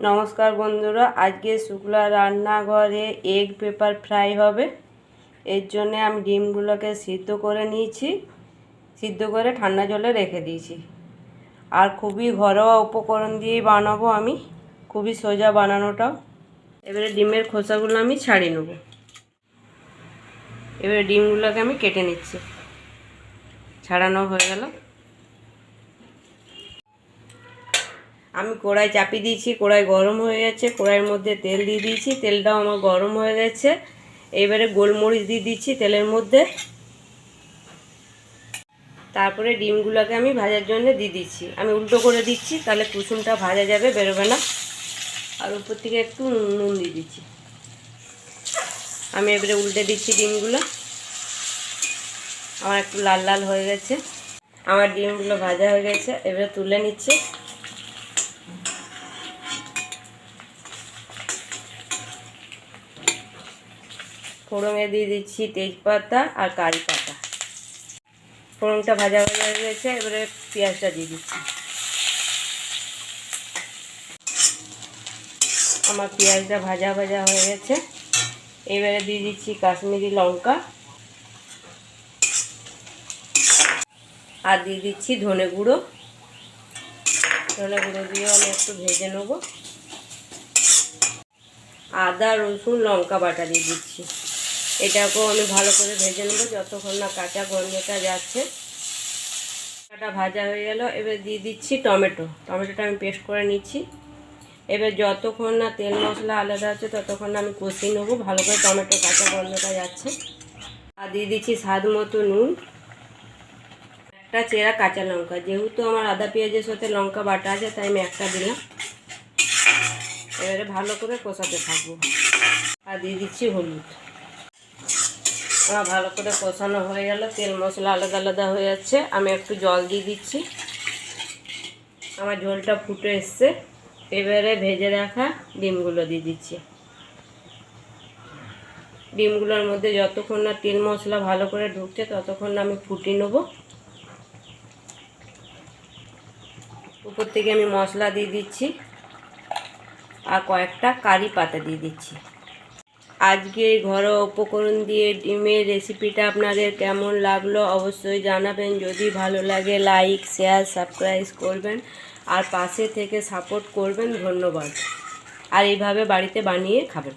নমস্কার বন্ধুরা, আজকে শুক্লা রান্নাঘরে এগ পেপার ফ্রাই হবে। এর জন্য আমি ডিমগুলোকে সিদ্ধ করে নিয়েছি। সিদ্ধ করে ঠান্ডা জলে রেখে দিয়েছি। আর খুবই ঘরোয়া উপকরণ দিয়েই বানাবো আমি। খুবই সোজা বানানোটাও। এবারে ডিমের খোসাগুলো আমি ছাড়িয়ে নেব। এবারে ডিমগুলোকে আমি কেটে নিচ্ছি। ছাড়ানো হয়ে গেল। আমি কড়াই চাপিয়ে দিয়েছি, কড়াই গরম হয়ে গেছে, কড়াইয়ের মধ্যে তেল দিয়ে দিয়েছি, তেলটাও আমার গরম হয়ে গেছে। এবারে গোলমরিচ দিয়ে দিচ্ছি তেলের মধ্যে। তারপরে ডিমগুলোকে আমি ভাজার জন্য দিয়ে দিচ্ছি। আমি উল্টো করে দিচ্ছি, তাহলে কুসুমটা ভাজা যাবে, বেরোবে না। আর উপর থেকে একটু নুন নুন দিয়ে দিচ্ছি। আমি এবারে উল্টে দিচ্ছি ডিমগুলো। আমার একটু লাল লাল হয়ে গেছে। আমার ডিমগুলো ভাজা হয়ে গেছে, এবারে তুলে নিচ্ছি। ফোড়নে দিয়ে দিচ্ছি তেজপাতা আর কারি পাতা। ফোড়নটা ভাজা হয়ে গেছে, এবারে পেঁয়াজটা দিয়ে দিচ্ছি। আমার পেঁয়াজটা ভাজা ভাজা হয়ে গেছে। এবারে দিয়ে দিচ্ছি কাশ্মীরি লঙ্কা। আর দিয়ে দিচ্ছি ধনে গুঁড়ো। ধনে গুঁড়ো দিয়ে আমি একটু ভেজে নেব। আদা, রসুন, লঙ্কা বাটা দিয়ে দিচ্ছি। এটাকেও আমি ভালো করে ভেজে নেব যতক্ষণ না কাঁচা গন্ধটা যাচ্ছে। কাটা ভাজা হয়ে গেল। এবার দিয়ে দিচ্ছি টমেটো। টমেটোটা আমি পেস্ট করে নিচ্ছি। এবার যতক্ষণ না তেল মশলা আলাদা আছে, ততক্ষণ আমি কষিয়ে নেব। ভালো করে টমেটো কাঁচা গন্ধটা যাচ্ছে। আর দিয়ে দিচ্ছি স্বাদ মতো নুন। একটা চেরা কাঁচা লঙ্কা। যেহেতু আমার আদা পেঁয়াজের সাথে লঙ্কা বাটা আছে, তাই আমি একটা দিলাম। এবারে ভালো করে কষাতে থাকব। আর দিয়ে দিচ্ছি হলুদ। আমার ভালো করে কষানো হয়ে গেল, তেল মশলা আলাদা আলাদা হয়ে যাচ্ছে। আমি একটু জল দিয়ে দিচ্ছি। আমার ঝোলটা ফুটে এসছে। এবারে ভেজে রাখা ডিমগুলো দিয়ে দিচ্ছি। ডিমগুলোর মধ্যে যতক্ষণ না তেল মশলা ভালো করে ঢুকছে, ততক্ষণ আমি ফুটিয়ে নেব। উপর থেকে আমি মশলা দিয়ে দিচ্ছি। আর কয়েকটা কারি পাতা দিয়ে দিচ্ছি। আজকে ঘরোয়া উপকরণ দিয়ে ডিমের রেসিপিটা আপনাদের কেমন লাগল অবশ্যই জানাবেন। যদি ভালো লাগে লাইক শেয়ার সাবস্ক্রাইব করবেন আর পাশে থেকে সাপোর্ট করবেন। ধন্যবাদ। আর এইভাবে বাড়িতে বানিয়ে খাবেন।